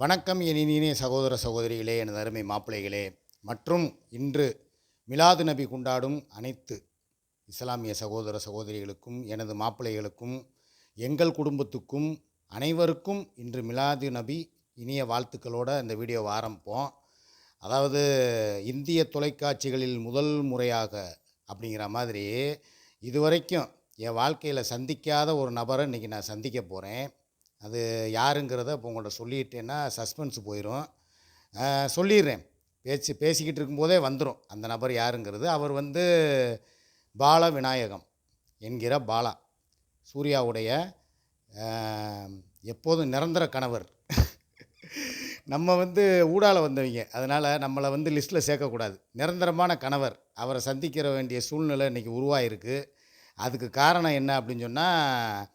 வணக்கம் என் இனிய சகோதர சகோதரிகளே எனது அருமை மாப்பிள்ளைகளே. மற்றும் இன்று மிலாது நபி கொண்டாடும் அனைத்து இஸ்லாமிய சகோதர சகோதரிகளுக்கும் எனது மாப்பிள்ளைகளுக்கும் எங்கள் குடும்பத்துக்கும் அனைவருக்கும் இன்று மிலாது நபி இனிய வாழ்த்துக்களோடு இந்த வீடியோவை ஆரம்பிப்போம். அதாவது இந்திய தொலைக்காட்சிகளில் முதல் முறையாக அப்படிங்கிற மாதிரி இதுவரைக்கும் என் வாழ்க்கையில் சந்திக்காத ஒரு நபரை இன்றைக்கி நான் சந்திக்க போகிறேன் அது யாருங்கிறத இப்போ உங்கள்கிட்ட சொல்லிட்டேன்னா சஸ்பென்ஸ் போயிடும் சொல்லிடுறேன். பேச்சு பேசிக்கிட்டு இருக்கும்போதே வந்துடும் அந்த நபர் யாருங்கிறது? அவர் வந்து பால விநாயகம் என்கிற பாலா. சூர்யாவுடைய எப்போதும் நிரந்தர கணவர். நம்ம வந்து ஊடால வந்தவங்க. அதனால் நம்மளை வந்து லிஸ்ட்டில் சேர்க்கக்கூடாது. நிரந்தரமான கணவர். அவரை சந்திக்கிற வேண்டிய சூழ்நிலை இன்றைக்கி உருவாயிருக்கு. அதுக்கு காரணம் என்ன அப்படின்னு சொன்னால்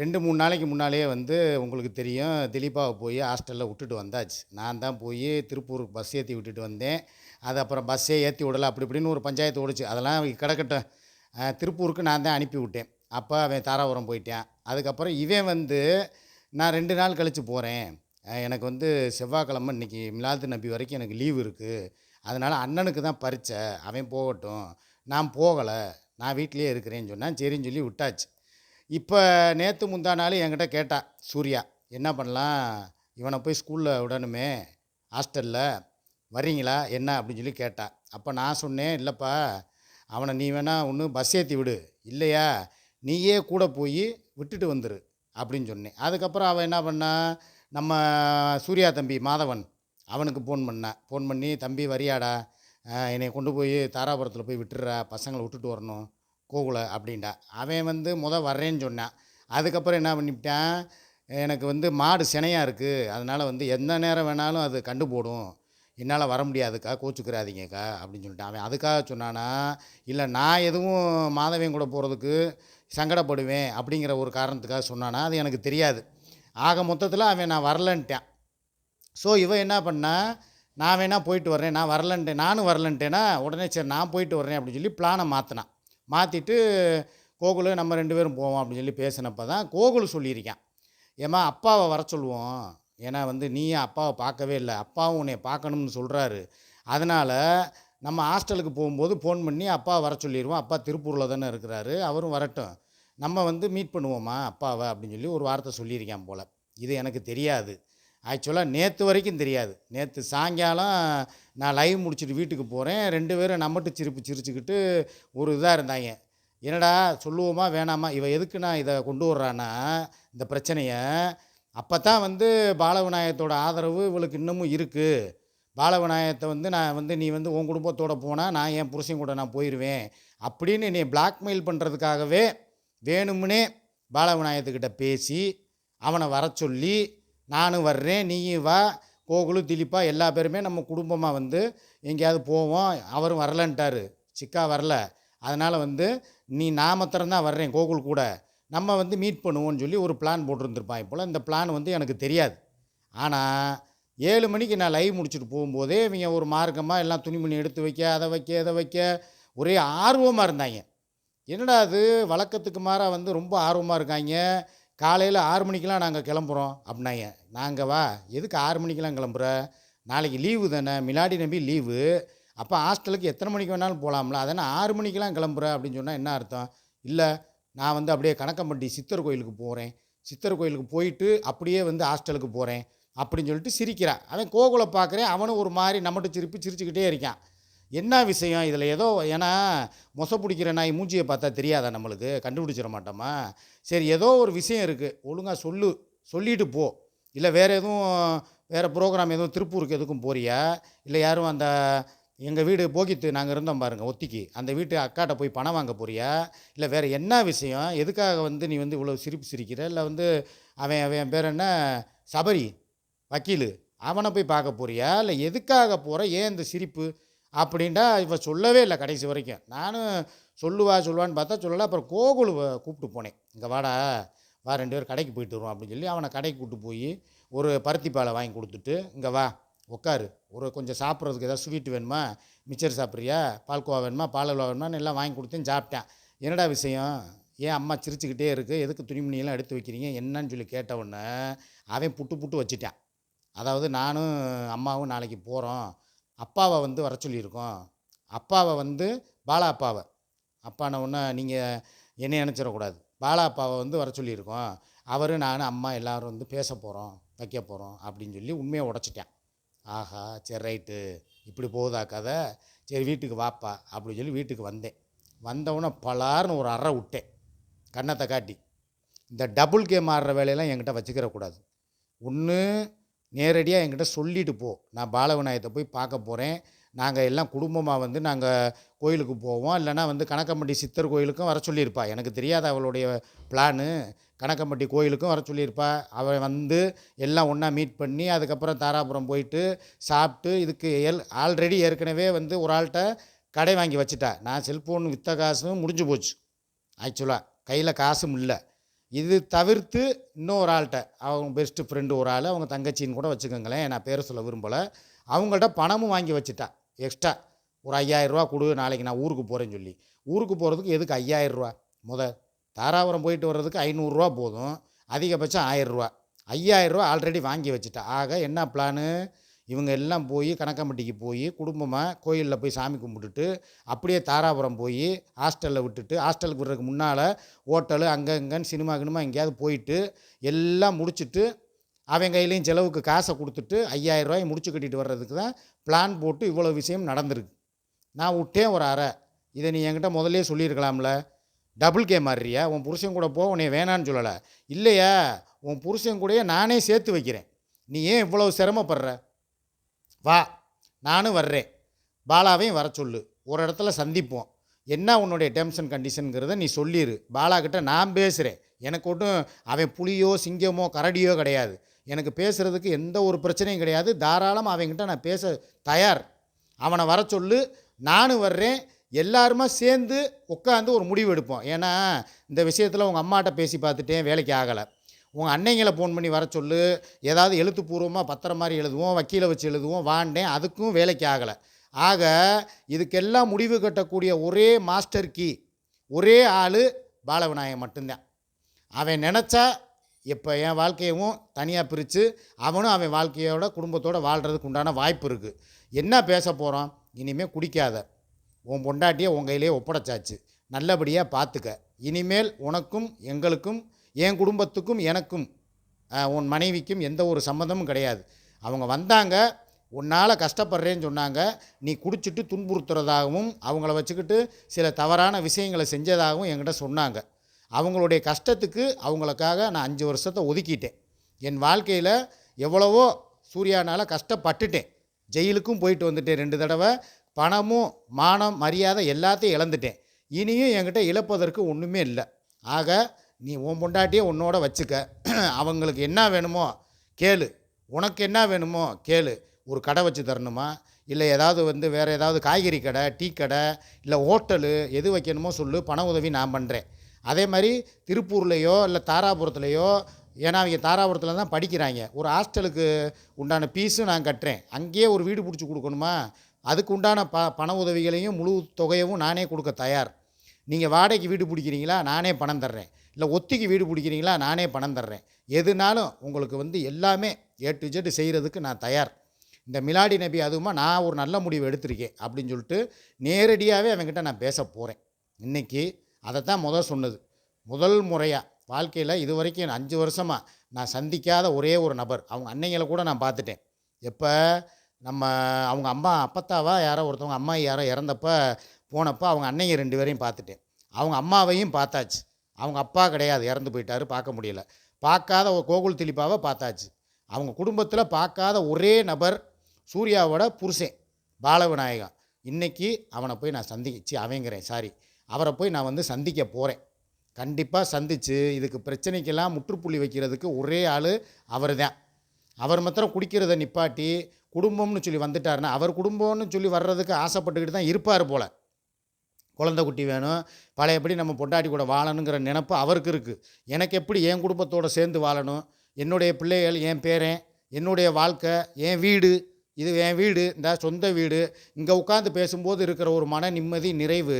ரெண்டு மூணு நாளைக்கு முன்னாலேயே வந்து உங்களுக்கு தெரியும் திலீபாவை போய் ஹாஸ்டலில் விட்டுட்டு வந்தாச்சு. நான் தான் போய் திருப்பூருக்கு பஸ் ஏற்றி விட்டுட்டு வந்தேன். அது அப்புறம் பஸ்ஸே ஏற்றி விடலை அப்படி இப்படின்னு ஒரு பஞ்சாயத்து ஓடிச்சு. அதெல்லாம் கிடக்கட்டும். திருப்பூருக்கு நான் தான் அனுப்பி விட்டேன். அப்போ அவன் தாராபுரம் போயிட்டேன். அதுக்கப்புறம் இவன் வந்து நான் ரெண்டு நாள் கழித்து போகிறேன் எனக்கு வந்து செவ்வாய்க்கிழமை இன்றைக்கி மிலாது நபி வரைக்கும் எனக்கு லீவு இருக்குது அதனால் அண்ணனுக்கு தான் பரிச்சை அவன் போகட்டும். நான் போகலை. நான் வீட்டிலேயே இருக்கிறேன்னு சொன்னான். சரின்னு சொல்லி விட்டாச்சு. இப்போ நேற்று முந்தா நாள் என்கிட்ட கேட்டா சூர்யா என்ன பண்ணலாம்? இவனை போய் ஸ்கூலில் விடணுமே? ஹாஸ்டலில்? வர்றீங்களா? என்ன? அப்படின்னு சொல்லி கேட்டா. அப்போ நான் சொன்னேன் இல்லைப்பா அவனை நீ வேணால் ஒன்று பஸ் ஏற்றி விடு. இல்லையா? நீயே கூட போய் விட்டுட்டு வந்துரு. அப்படின்னு சொன்னேன். அதுக்கப்புறம் அவன் என்ன பண்ணா நம்ம சூர்யா தம்பி மாதவன் அவனுக்கு ஃபோன் பண்ணேன் ஃபோன் பண்ணி தம்பி வரியாடா. என்னை கொண்டு போய் தாராபுரத்தில் போய் விட்டுடுறா. பசங்களை விட்டுட்டு வரணும். கூகுள அப்படின்டா. அவன் வந்து முத வர்றேன்னு சொன்னான். அதுக்கப்புறம் என்ன பண்ணிவிட்டான்? எனக்கு வந்து மாடு சினையாக இருக்குது அதனால் வந்து எந்த நேரம் வேணாலும் அது கண்டு போடும். என்னால் வர முடியாதுக்கா கோச்சுக்கிறாதீங்கக்கா அப்படின்னு சொல்லிட்டு அவன் அதுக்காக சொன்னானா இல்லை நான் எதுவும் மாதவியன் கூட போகிறதுக்கு சங்கடப்படுவேன் அப்படிங்கிற ஒரு காரணத்துக்காக சொன்னானா. அது எனக்கு தெரியாது. ஆக மொத்தத்தில் அவன் நான் வரலன்ட்டான். ஸோ இவன் என்ன பண்ணா நான் வேணால் போயிட்டு வர்றேன். நான் வரலன்ட்டேன். நானும் வரலன்ட்டேன்னா உடனே சரி நான் போயிட்டு வர்றேன் அப்படின்னு சொல்லி பிளானை மாற்றினான் மாற்றிட்டு கோகுலு நம்ம ரெண்டு பேரும் போவோம் அப்படின்னு சொல்லி பேசினப்போ தான் கோகுல் சொல்லியிருக்கான். ஏம்மா அப்பாவை வர சொல்லுவோம். ஏன்னா வந்து நீயே அப்பாவை பார்க்கவே இல்லை. அப்பாவும் உன்னை பார்க்கணும்னு சொல்கிறாரு அதனால் நம்ம ஹாஸ்டலுக்கு போகும்போது ஃபோன் பண்ணி அப்பா வர சொல்லிடுவோம். அப்பா திருப்பூரில் தானே இருக்கிறாரு. அவரும் வரட்டும். நம்ம வந்து மீட் பண்ணுவோமா அப்பாவை அப்படின்னு சொல்லி ஒரு வார்த்தை சொல்லியிருக்கான் போல். இது எனக்கு தெரியாது. ஆக்சுவலாக நேற்று வரைக்கும் தெரியாது. நேற்று சாயங்காலம் நான் லைவ் முடிச்சுட்டு வீட்டுக்கு போகிறேன் ரெண்டு பேரும் நம்மட்டு சிரிப்பு சிரிச்சுக்கிட்டு ஒரு இதாக இருந்தாங்க. என்னடா சொல்லுவோமா வேணாமா? இவன் எதுக்கு நான் இதை கொண்டு வர்றான்னா இந்த பிரச்சனையை? அப்போ தான் வந்து பாலவிநாயகத்தோட ஆதரவு இவளுக்கு இன்னமும் இருக்குது பாலவிநாயகத்தை வந்து நான் வந்து நீ வந்து உன் குடும்பத்தோட போனால் நான் என் புருஷன் கூட நான் போயிடுவேன் அப்படின்னு நீ பிளாக்மெயில் பண்ணுறதுக்காகவே வேணும்னே பாலவிநாயகத்துக்கிட்ட பேசி அவனை வர சொல்லி நானும் வர்றேன் நீயும் வா கோகுலு திலீப்பா எல்லா பேருமே நம்ம குடும்பமாக வந்து எங்கேயாவது போவோம். அவரும் வரலன்ட்டார். சிக்கா வரல. அதனால் வந்து நீ நான் மாத்திரம்தான் வர்றேன் கோகுல் கூட. நம்ம வந்து மீட் பண்ணுவோம்னு சொல்லி ஒரு பிளான் போட்டிருந்துருப்பான் போல். இந்த பிளான் வந்து எனக்கு தெரியாது. ஆனால் ஏழு மணிக்கு நான் லைவ் முடிச்சுட்டு போகும்போதே இவங்க ஒரு மார்க்கமாக எல்லாம் துணிமணி எடுத்து வைக்க அதை வைக்க இதை வைக்க ஒரே ஆர்வமாக இருந்தாங்க. என்னடா அது? வழக்கத்துக்கு மாறாக வந்து ரொம்ப ஆர்வமாக இருக்காங்க. காலையில் ஆறு மணிக்கெலாம் நாங்கள் கிளம்புறோம் அப்படின்னாங்க. நாங்கள் வா எதுக்கு ஆறு மணிக்கெலாம் கிளம்புற? நாளைக்கு லீவு தானே மிலாடி நம்பி லீவு. அப்போ ஹாஸ்டலுக்கு எத்தனை மணிக்கு வேணாலும் போகலாம்ல அதனால் ஆறு மணிக்கெலாம் கிளம்புற அப்படின்னு சொன்னால் என்ன அர்த்தம்? இல்லை நான் வந்து அப்படியே கணக்கம்பட்டி சித்தர் கோயிலுக்கு போகிறேன் சித்தர் கோயிலுக்கு போயிட்டு அப்படியே வந்து ஹாஸ்டலுக்கு போகிறேன் அப்படின்னு சொல்லிட்டு சிரிக்கிறான் அவன் கோகுலை பார்க்குறேன் அவனும் ஒரு மாதிரி நம்மட்டு சிரிப்பு சிரிச்சுக்கிட்டே இருக்கான். என்ன விஷயம் இதில்? ஏதோ ஏன்னா மொசை பிடிக்கிற நாய் மூஞ்சியை பார்த்தா தெரியாதா நம்மளுக்கு? கண்டுபிடிச்சிட மாட்டோமா? சரி ஏதோ ஒரு விஷயம் இருக்குது ஒழுங்காக சொல்லு. சொல்லிட்டு போ. இல்லை வேறு எதுவும் வேறு ப்ரோக்ராம் எதுவும் திருப்பூருக்கு எதுக்கும் போறியா? இல்லை யாரும் அந்த எங்கள் வீடு போகித்து நாங்கள் இருந்தோம் பாருங்கள் ஒத்திக்கு. அந்த வீட்டு அக்காட்ட போய் பணம் வாங்க போறியா? இல்லை வேறு என்ன விஷயம்? எதுக்காக வந்து நீ வந்து இவ்வளோ சிரிப்பு சிரிக்கிற? இல்லை வந்து அவன் அவன் பேர் என்ன? சபரி வக்கீல். அவனை போய் பார்க்க போறியா? இல்லை எதுக்காக போகிற ஏன் இந்த சிரிப்பு? அப்படின்ட்டா இவன் சொல்லவே இல்லை கடைசி வரைக்கும். நானும் சொல்லுவா சொல்லுவான்னு பார்த்தா சொல்லலை. அப்புறம் கோகுல் கூப்பிட்டு போனேன். இங்கே வாடா வா ரெண்டு பேரும் கடைக்கு போயிட்டு வருவோம் அப்படின்னு சொல்லி அவனை கடைக்கு கூப்பிட்டு போய் ஒரு பருத்தி பாலை வாங்கி கொடுத்துட்டு இங்கே வா உட்காரு ஒரு கொஞ்சம் சாப்பிட்றதுக்கு ஏதாவது ஸ்வீட் வேணுமா? மிச்சர் சாப்பிட்றியா? பால்கோவா வேணுமா? பாலல்வா வேணுமான்னு எல்லாம் வாங்கி கொடுத்தேன் சாப்பிட்டேன். என்னடா விஷயம்? ஏன் அம்மா சிரிச்சுக்கிட்டே இருக்குது எதுக்கு துணிமணியெல்லாம் எடுத்து வைக்கிறீங்க? என்னன்னு சொல்லி கேட்ட உடனே அவன் புட்டு புட்டு வச்சுட்டான். அதாவது நானும் அம்மாவும் நாளைக்கு போகிறோம் அப்பாவை வந்து வர சொல்லியிருக்கோம். அப்பாவை வந்து பாலா அப்பாவை. அப்பான ஒன்று நீங்கள் என்னை நினச்சிடக்கூடாது. பாலா அப்பாவை வந்து வர சொல்லியிருக்கோம். அவர் நான் அம்மா எல்லாரும் வந்து பேச போகிறோம் வைக்க போகிறோம் அப்படின்னு சொல்லி உண்மையை உடச்சிட்டேன். ஆஹா சரி ரைட்டு. இப்படி போகுதா கதை? சரி வீட்டுக்கு வாப்பா அப்படின்னு சொல்லி வீட்டுக்கு வந்தேன். வந்தவுடனே பலார்னு ஒரு அறை விட்டேன். கண்ணத்தை காட்டி. இந்த டபுள் கேம் ஆடுற வேலையெல்லாம் என்கிட்ட வச்சுக்கிறக்கூடாது ஒன்று நேரடியாக என்கிட்ட சொல்லிட்டு போ. நான் பாலவிநாயகத்தை போய் பார்க்க போகிறேன் நாங்கள் எல்லாம் குடும்பமாக வந்து நாங்கள் கோயிலுக்கு போவோம். இல்லைன்னா வந்து கணக்கம்பட்டி சித்தர் கோயிலுக்கும் வர சொல்லியிருப்பா. எனக்கு தெரியாத அவளுடைய பிளானு. கணக்கம்பட்டி கோயிலுக்கும் வர சொல்லியிருப்பா. அவள் வந்து எல்லாம் ஒன்றா மீட் பண்ணி அதுக்கப்புறம் தாராபுரம் போயிட்டு சாப்பிட்டு இதுக்கு எல் ஆல்ரெடி ஏற்கனவே வந்து ஒரு ஆள்கிட்ட கடை வாங்கி வச்சுட்டா. நான் செல்ஃபோன் விற்ற காசும் முடிஞ்சு போச்சு. ஆக்சுவலாக கையில் காசும் இல்லை. இது தவிர்த்து இன்னொரு ஆள்கிட்ட அவங்க பெஸ்ட்டு ஃப்ரெண்டு ஒரு ஆள் அவங்க தங்கச்சின்னு கூட வச்சுக்கோங்களேன் நான் பேர் சொல்ல விரும்பலை. அவங்கள்ட்ட பணமும் வாங்கி வச்சுட்டா எக்ஸ்ட்ரா ஒரு ஐயாயிரரூவா கொடு நாளைக்கு நான் ஊருக்கு போகிறேன்னு சொல்லி. ஊருக்கு போகிறதுக்கு எதுக்கு ஐயாயிரரூவா முத தாராபுரம் போயிட்டு வர்றதுக்கு ஐநூறுரூவா போதும். அதிகபட்சம் ஆயிரரூவா ஐயாயிரரூவா ஆல்ரெடி வாங்கி வச்சுட்டா. ஆக என்ன பிளானு இவங்க எல்லாம் போய் கணக்கம்பட்டிக்கு போய் குடும்பமாக கோயிலில் போய் சாமி கும்பிட்டுட்டு அப்படியே தாராபுரம் போய் ஹாஸ்டலில் விட்டுட்டு ஹாஸ்டலுக்கு விடுறதுக்கு முன்னால் ஹோட்டலு அங்கே இங்கேன்னு சினிமா கினிமா எங்கேயாவது போயிட்டு எல்லாம் முடிச்சுட்டு அவன் கையிலையும் செலவுக்கு காசை கொடுத்துட்டு ஐயாயிரம் ரூபாய் முடிச்சு கட்டிட்டு வர்றதுக்கு தான் பிளான் போட்டு இவ்வளோ விஷயம் நடந்திருக்கு. நான் விட்டேன் ஒரு அறை. இதை நீ என்கிட்ட முதல்லே சொல்லியிருக்கலாம்ல. டபுள் கே மாறியா உன் புருஷன் கூட போ உன்னை வேணான்னு சொல்லலை. இல்லையா? உன் புருஷன் கூடயே நானே சேர்த்து வைக்கிறேன். நீ ஏன் இவ்வளோ சிரமப்படுற? வா நானும் வர்றேன். பாலாவையும் வர சொல்லு. ஒரு இடத்துல சந்திப்போம். என்ன உன்னுடைய டேர்ம்ஸ் அண்ட் கண்டிஷனுங்கிறத நீ சொல்லிடு பாலா கிட்டே நான் பேசுகிறேன் எனக்கு ஒன்றும் அவன் புலியோ சிங்கமோ கரடியோ கிடையாது. எனக்கு பேசுகிறதுக்கு எந்த ஒரு பிரச்சனையும் கிடையாது. தாராளமாக அவன்கிட்ட நான் பேச தயார். அவனை வர சொல்லு. நானும் வர்றேன். எல்லாருமா சேர்ந்து உட்காந்து ஒரு முடிவு எடுப்போம். ஏன்னா இந்த விஷயத்தில் உங்கள் அம்மாட்ட பேசி பார்த்துட்டேன். வேலைக்கு ஆகலை. உங்கள் அன்னைங்களை ஃபோன் பண்ணி வர சொல்லு. ஏதாவது எழுத்துப்பூர்வமாக பத்திரம் மாதிரி எழுதுவோம் வக்கீலை வச்சு எழுதுவோம் வாண்டேன். அதுக்கும் வேலைக்கு ஆகலை. ஆக இதுக்கெல்லாம் முடிவு கட்டக்கூடிய ஒரே மாஸ்டர் கீ ஒரே ஆள் பாலவிநாயகன் மட்டும்தான். அவன் நினச்சா இப்போ என் வாழ்க்கையவும் தனியாக பிரித்து அவனும் அவன் வாழ்க்கையோட குடும்பத்தோடு வாழ்கிறதுக்கு உண்டான வாய்ப்பு இருக்குது என்ன பேச போகிறோம் இனிமேல் குடிக்காத. உன் பொண்டாட்டியை உன் கையிலே ஒப்படைச்சாச்சு. நல்லபடியாக பார்த்துக்க இனிமேல் உனக்கும் எங்களுக்கும் என் குடும்பத்துக்கும் எனக்கும் உன் மனைவிக்கும் எந்த ஒரு சம்மந்தமும் கிடையாது. அவங்க வந்தாங்க உன்னால் கஷ்டப்படுறேன்னு சொன்னாங்க நீ குடிச்சிட்டு துன்புறுத்துறதாகவும் அவங்கள வச்சுக்கிட்டு சில தவறான விஷயங்களை செஞ்சதாகவும் என்கிட்ட சொன்னாங்க. அவங்களுடைய கஷ்டத்துக்கு அவங்களுக்காக நான் அஞ்சு வருஷத்தை ஒதுக்கிட்டேன். என் வாழ்க்கையில் எவ்வளவோ சூர்யானால் கஷ்டப்பட்டுட்டேன். ஜெயிலுக்கும் போயிட்டு வந்துட்டேன் ரெண்டு தடவை. பணமும் மானம் மரியாதை எல்லாத்தையும் இழந்துட்டேன். இனியும் என்கிட்ட இழப்பதற்கு ஒன்றுமே இல்லை. ஆக நீ உன் பொண்டாட்டியே உன்னோட வச்சுக்க. அவங்களுக்கு என்ன வேணுமோ கேளு. உனக்கு என்ன வேணுமோ கேளு. ஒரு கடை வச்சு தரணுமா? இல்லை ஏதாவது வந்து வேறு ஏதாவது காய்கறி கடை டீ கடை இல்லை ஹோட்டலு எது வைக்கணுமோ சொல்லு. பண உதவி நான் பண்ணுறேன் அதே மாதிரி திருப்பூர்லேயோ இல்லை தாராபுரத்துலேயோ ஏன்னா அவங்க தாராபுரத்தில் தான் படிக்கிறாங்க. ஒரு ஹாஸ்டலுக்கு உண்டான ஃபீஸும் நான் கட்டுறேன். அங்கேயே ஒரு வீடு பிடிச்சி கொடுக்கணுமா? அதுக்கு உண்டான ப பண உதவிகளையும் முழு தொகையவும் நானே கொடுக்க தயார். நீங்கள் வாடகைக்கு வீடு பிடிக்கிறீங்களா? நானே பணம் தர்றேன். இல்லை ஒத்திக்கு வீடு பிடிக்கிறீங்களா நானே பணம் தர்றேன். எதுனாலும் உங்களுக்கு வந்து எல்லாமே ஏ டு ஜெட் செய்கிறதுக்கு நான் தயார். இந்த மிலாடி நபி அதுவுமா நான் ஒரு நல்ல முடிவு எடுத்திருக்கேன் அப்படின்னு சொல்லிட்டு நேரடியாகவே அவன்கிட்ட நான் பேச போகிறேன் இன்றைக்கி அதைத்தான் முதல் சொன்னது. முதல் முறையாக வாழ்க்கையில் இது வரைக்கும் அஞ்சு வருஷமாக நான் சந்திக்காத ஒரே ஒரு நபர். அவங்க அன்னைங்களை கூட நான் பார்த்துட்டேன். எப்போ? நம்ம அவங்க அம்மா அப்பத்தாவா யாரோ ஒருத்தவங்க அம்மா யாரோ இறந்தப்ப போனப்போ அவங்க அன்னைங்க ரெண்டு பேரையும் பார்த்துட்டேன். அவங்க அம்மாவையும் பார்த்தாச்சு. அவங்க அப்பா கிடையாது இறந்து போயிட்டாரு பார்க்க முடியல. பார்க்காத ஒரு கோகுல் திலிப்பாவை பார்த்தாச்சு. அவங்க குடும்பத்தில் பார்க்காத ஒரே நபர் சூர்யாவோட புருஷன் பாலவிநாயகன் இன்றைக்கி அவனை போய் நான் சந்திச்சு அவங்கிறேன் சாரி அவரை போய் நான் வந்து சந்திக்க போகிறேன் கண்டிப்பாக சந்தித்து இதுக்கு பிரச்சனைக்கெல்லாம் முற்றுப்புள்ளி வைக்கிறதுக்கு ஒரே ஆள் அவர் தான் அவர் மாத்திரம் குடிக்கிறத நிப்பாட்டி குடும்பம்னு சொல்லி வந்துட்டாருன்னா அவர் குடும்பம்னு சொல்லி வர்றதுக்கு ஆசைப்பட்டுக்கிட்டு தான் இருப்பார் போல். குழந்தை குட்டி வேணும். பழையபடி நம்ம பொண்டாட்டி கூட வாழணுங்கிற நினப்பு அவருக்கு இருக்குது எனக்கு எப்படி என் குடும்பத்தோடு சேர்ந்து வாழணும்? என்னுடைய பிள்ளைகள் என் பேரன் என்னுடைய வாழ்க்கை என் வீடு இது என் வீடு இந்த சொந்த வீடு இங்கே உட்காந்து பேசும்போது இருக்கிற ஒரு மன நிம்மதி நிறைவு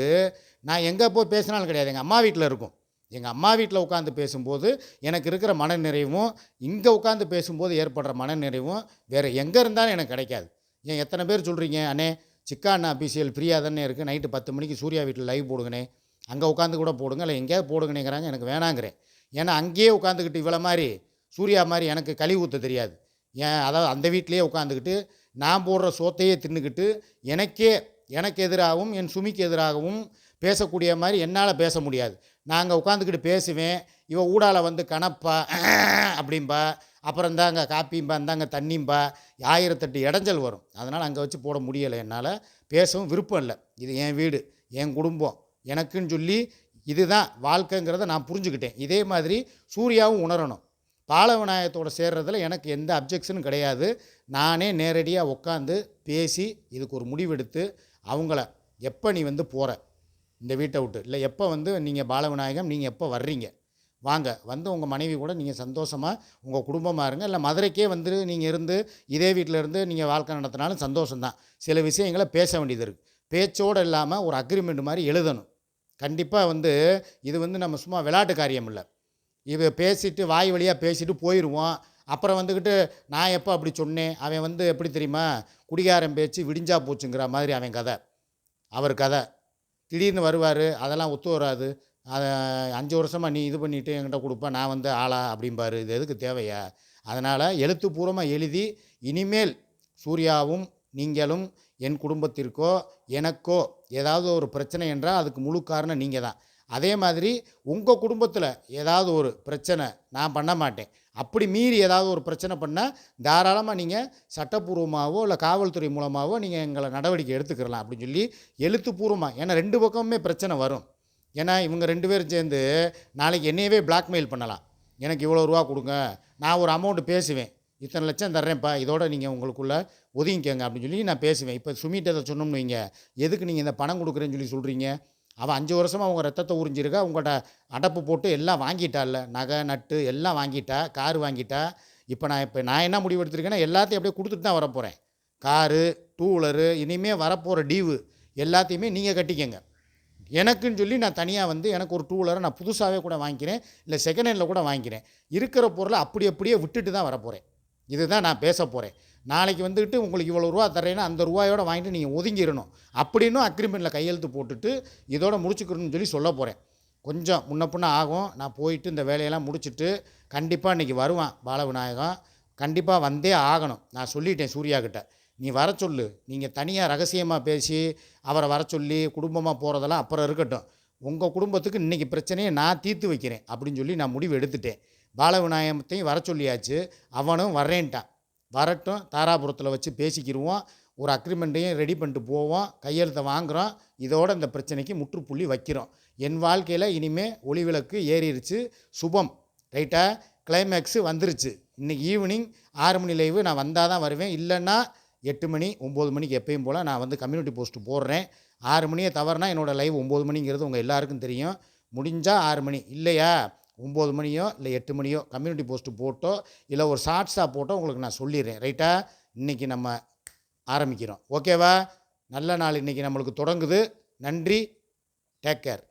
நான் எங்கே போய் பேசினாலும் கிடையாது. எங்கள் அம்மா வீட்டில் இருக்கும். எங்கள் அம்மா வீட்டில் உட்காந்து பேசும்போது எனக்கு இருக்கிற மனநிறைவும் இங்கே உட்காந்து பேசும்போது ஏற்படுற மனநிறைவும் வேறு எங்கே இருந்தாலும் எனக்கு கிடைக்காது. ஏன் எத்தனை பேர் சொல்கிறீங்க அண்ணே சிக்கா அபிஷியல் ஃப்ரீயாக தானே இருக்குது நைட்டு பத்து மணிக்கு சூர்யா வீட்டில் லைவ் போடுங்கண்ணே. அங்கே உட்காந்து கூட போடுங்க. இல்லை எங்கேயாவது போடுங்கனேங்கிறாங்க எனக்கு வேணாங்கிறேன். ஏன்னா அங்கேயே உட்காந்துக்கிட்டு இவ்வளோ மாதிரி சூர்யா மாதிரி எனக்கு கழி ஊற்ற தெரியாது. ஏன்? அதாவது அந்த வீட்லேயே உட்காந்துக்கிட்டு நான் போடுற சோத்தையே தின்னுக்கிட்டு எனக்கே எனக்கு எதிராகவும் என் சுமிக்கு எதிராகவும் பேசக்கூடிய மாதிரி என்னால் பேச முடியாது. நாங்கள் உட்காந்துக்கிட்டு பேசுவேன். இவன் ஊடால வந்து கணப்பா அப்படிம்பா. அப்புறம் இந்தாங்க காப்பிம்பா இந்தாங்க தண்ணிம்பா ஆயிரத்தெட்டு இடைஞ்சல் வரும். அதனால் அங்கே வச்சு போட முடியலை என்னால். பேசவும் விருப்பம் இல்லை. இது என் வீடு என் குடும்பம். எனக்குன்னு சொல்லி இதுதான் வாழ்க்கைங்கிறத நான் புரிஞ்சுக்கிட்டேன். இதே மாதிரி சூர்யாவும் உணரணும். பாலவிநாயகத்தோட சேர்றதில் எனக்கு எந்த அப்ஜெக்ஷனும் கிடையாது. நானே நேரடியாக உட்காந்து பேசி இதுக்கு ஒரு முடிவெடுத்து அவங்கள எப்போ நீ வந்து போகிற இந்த வீட்டை விட்டு. இல்லை எப்போ வந்து நீங்கள் பாலவிநாயகம் நீங்கள் எப்போ வர்றீங்க? வாங்க வந்து உங்கள் மனைவி கூட நீங்கள் சந்தோஷமாக உங்கள் குடும்பமாக இருங்க. இல்லை மதுரைக்கே வந்து நீங்கள் இருந்து இதே வீட்டில் இருந்து நீங்கள் வாழ்க்கை நடத்தினாலும் சந்தோஷம்தான். சில விஷயங்களை பேச வேண்டியது இருக்குது பேச்சோடு இல்லாமல் ஒரு அக்ரிமெண்ட் மாதிரி எழுதணும். கண்டிப்பாக வந்து இது வந்து நம்ம சும்மா விளையாட்டு காரியம் இல்லை. இது பேசிட்டு வாய் வழியாக பேசிட்டு போயிடுவோம் அப்புறம் வந்துக்கிட்டு நான் எப்போ அப்படி சொன்னேன்? அவன் வந்து எப்படி தெரியுமா? குடிகாரன் பேச்சு விடிஞ்சா போச்சுங்கிற மாதிரி அவன் கதை. அவர் கதை. திடீர்னு வருவார் அதெல்லாம் ஒத்து வராது. அதை அஞ்சு வருஷமாக நீ இது பண்ணிவிட்டு என்கிட்ட கொடுப்ப நான் வந்து ஆளா அப்படிம்பாரு. இது எதுக்கு தேவையா? அதனால் எழுத்துப்பூர்வமாக எழுதி இனிமேல் சூர்யாவும் நீங்களும் என் குடும்பத்திற்கோ எனக்கோ ஏதாவது ஒரு பிரச்சனை என்றால் அதுக்கு முழு காரணம் நீங்கள் தான். அதே மாதிரி உங்கள் குடும்பத்தில் ஏதாவது ஒரு பிரச்சனை நான் பண்ண மாட்டேன். அப்படி மீறி ஏதாவது ஒரு பிரச்சனை பண்ணால் தாராளமாக நீங்கள் சட்டப்பூர்வமாகவோ இல்லை காவல்துறை மூலமாகவோ நீங்கள் எங்களை நடவடிக்கை எடுத்துக்கிறலாம் அப்படின்னு சொல்லி எழுத்துப்பூர்வமாக ஏன்னா ரெண்டு பக்கமுமே பிரச்சனை வரும். ஏன்னா இவங்க ரெண்டு பேரும் சேர்ந்து நாளைக்கு என்னையவே பிளாக்மெயில் பண்ணலாம். எனக்கு இவ்வளோ ரூபா கொடுங்க நான் ஒரு அமௌண்ட்டு பேசுவேன். இத்தனை லட்சம் தர்றேன்ப்பா இதோட நீங்கள் உங்களுக்குள்ளே ஒதுங்கிக்கங்க அப்படின்னு சொல்லி நான் பேசுவேன். இப்போ சுமிட்ட அதை சொன்னோம்னு வைங்க எதுக்கு நீங்கள் இந்த பணம் கொடுக்குறேன்னு சொல்லி சொல்கிறீங்க அவள் அஞ்சு வருஷமாக அவங்க ரத்தத்தை உறிஞ்சிருக்கா உங்கள்கிட்ட அடப்பு போட்டு எல்லாம் வாங்கிட்டால நகை நட்டு எல்லாம் வாங்கிட்டா கார் வாங்கிட்டா? இப்போ நான் இப்போ நான் என்ன முடிவு எடுத்திருக்கேன்னா எல்லாத்தையும் அப்படியே கொடுத்துட்டு தான் வரப்போகிறேன் காரு டூ வீலரு இனிமேல் வரப்போகிற டீவு எல்லாத்தையுமே நீங்கள் கட்டிக்கங்க. எனக்குன்னு சொல்லி நான் தனியாக வந்து எனக்கு ஒரு டூ வீலரை நான் புதுசாகவே கூட வாங்கிக்கிறேன் இல்லை செகண்ட் ஹேண்டில் கூட வாங்கிக்கிறேன். இருக்கிற பொருளை அப்படி அப்படியே விட்டுட்டு தான் வரப்போகிறேன் இதுதான் நான் பேச போகிறேன் நாளைக்கு வந்துட்டு உங்களுக்கு இவ்வளோ ரூபா தரேன்னா அந்த ரூபாயோட வாங்கிட்டு நீங்கள் ஒதுங்கிடணும். அப்படின்னும் அக்ரிமெண்ட்டில் கையெழுத்து போட்டுட்டு இதோட முடிச்சுக்கணும்னு சொல்லி சொல்ல போகிறேன் கொஞ்சம் முன்ன பின்ன ஆகும். நான் போயிட்டு இந்த வேலையெல்லாம் முடிச்சுட்டு கண்டிப்பாக இன்றைக்கி வருவான் பாலவிநாயகம். கண்டிப்பாக வந்தே ஆகணும். நான் சொல்லிட்டேன் சூர்யா கிட்ட. நீ வர சொல்லு. நீங்கள் தனியாக ரகசியமாக பேசி அவரை வர சொல்லி குடும்பமாக போகிறதெல்லாம் அப்புறம் இருக்கட்டும். உங்கள் குடும்பத்துக்கு இன்றைக்கி பிரச்சனையை நான் தீர்த்து வைக்கிறேன் அப்படின்னு சொல்லி நான் முடிவு எடுத்துட்டேன். பாலவிநாயகத்தையும் வர சொல்லியாச்சு. அவனும் வரேன்ட்டான் வரட்டும் தாராபுரத்தில் வச்சு பேசிக்கிடுவோம் ஒரு அக்ரிமெண்ட்டையும் ரெடி பண்ணிட்டு போவோம். கையெழுத்தை வாங்குகிறோம் இதோட இந்த பிரச்சனைக்கு முற்றுப்புள்ளி வைக்கிறோம். என் வாழ்க்கையில் இனிமேல் ஒளி விளக்கு ஏறிடுச்சு சுபம். ரைட்டாக கிளைமேக்ஸு வந்துருச்சு. இன்றைக்கி ஈவினிங் ஆறு மணி லைவு நான் வந்தால் தான் வருவேன். இல்லைன்னா எட்டு மணி ஒம்பது மணிக்கு எப்பயும் போல் நான் வந்து கம்யூனிட்டி போஸ்ட்டு போடுறேன். ஆறு மணியை தவறுனா என்னோடய லைவ் ஒம்பது மணிங்கிறது உங்கள் எல்லாருக்கும் தெரியும். முடிஞ்சால் ஆறு மணி இல்லையா? ஒம்பது மணியோ இல்லை எட்டு மணியோ கம்யூனிட்டி போஸ்ட்டு போட்டோ இல்லை ஒரு ஷார்ட்ஸாக போட்டோ உங்களுக்கு நான் சொல்லிடுறேன். ரைட்டா இன்றைக்கி நம்ம ஆரம்பிக்கிறோம். ஓகேவா நல்ல நாள் இன்றைக்கி நம்மளுக்கு தொடங்குது. நன்றி. Take care